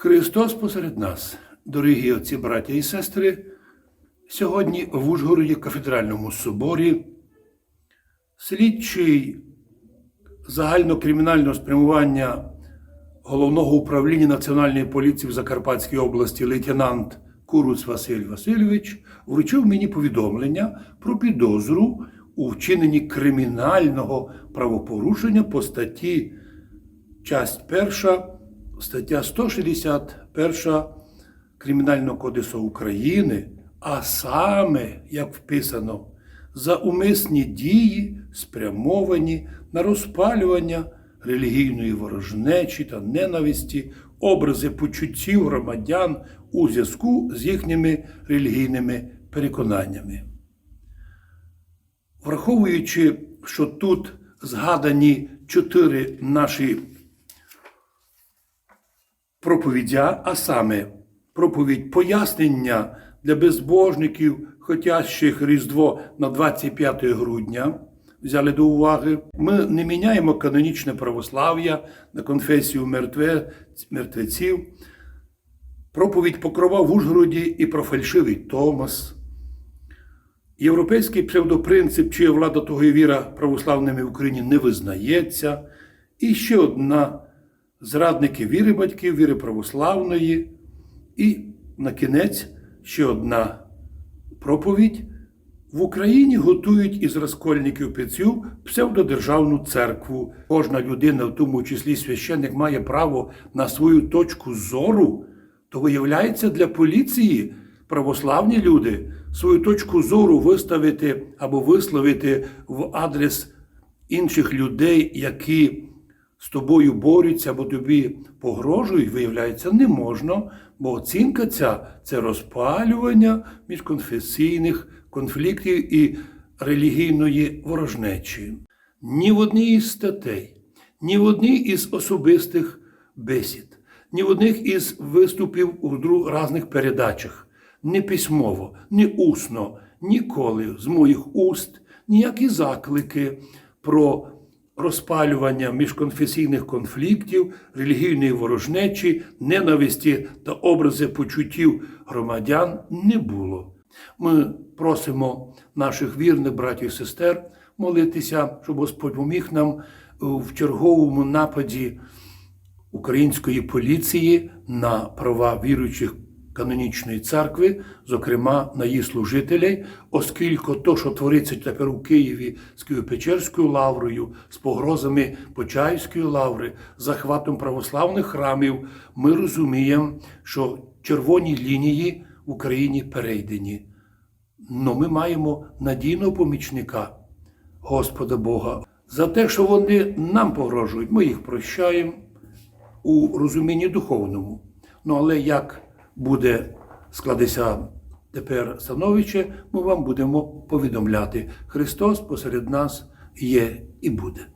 Христос посеред нас, дорогі отці, браття і сестри, сьогодні в Ужгороді кафедральному соборі слідчий загальнокримінального спрямування головного управління Національної поліції в Закарпатській області лейтенант Куруц Василь Васильович вручив мені повідомлення про підозру у вчиненні кримінального правопорушення по статті часть перша, стаття 161 Кримінального кодексу України, а саме, як вписано, за умисні дії, спрямовані на розпалювання релігійної ворожнечі та ненависті, образи почуттів громадян у зв'язку з їхніми релігійними переконаннями. Враховуючи, що тут згадані чотири наші проповідя, а саме проповідь пояснення для безбожників, хотящих Різдво на 25 грудня, взяли до уваги. Ми не міняємо канонічне православ'я на конфесію мертве, мертвеців, проповідь Покрова в Ужгороді і про фальшивий Томас. Європейський псевдопринцип, чия влада того і віра православними в Україні не визнається. І ще одна зрадники віри батьків, віри православної. І на кінець ще одна проповідь. В Україні готують із розкольників пеців псевдодержавну церкву. Кожна людина, в тому числі священник, має право на свою точку зору, то виявляється для поліції православні люди свою точку зору виставити або висловити в адрес інших людей, які з тобою борються або тобі погрожують, виявляється, не можна, бо оцінка ця це розпалювання міжконфесійних конфліктів і релігійної ворожнечі. Ні в одній із статей, ні в одній із особистих бесід, ні в одних із виступів у різних передачах, ні письмово, ні усно, ніколи з моїх уст ніякі заклики про розпалювання міжконфесійних конфліктів, релігійної ворожнечі, ненависті та образи почуттів громадян не було. Ми просимо наших вірних братів і сестер молитися, щоб Господь поміг нам в черговому нападі української поліції на права віруючих канонічної церкви, зокрема на її служителей, оскільки то, що твориться тепер у Києві з Києво-Печерською лаврою, з погрозами Почаївської лаври, захватом православних храмів, ми розуміємо, що червоні лінії в Україні перейдені. Но ми маємо надійного помічника Господа Бога. За те, що вони нам погрожують, ми їх прощаємо у розумінні духовному. Ну але як буде складися тепер становище, ми вам будемо повідомляти. Христос посеред нас є і буде.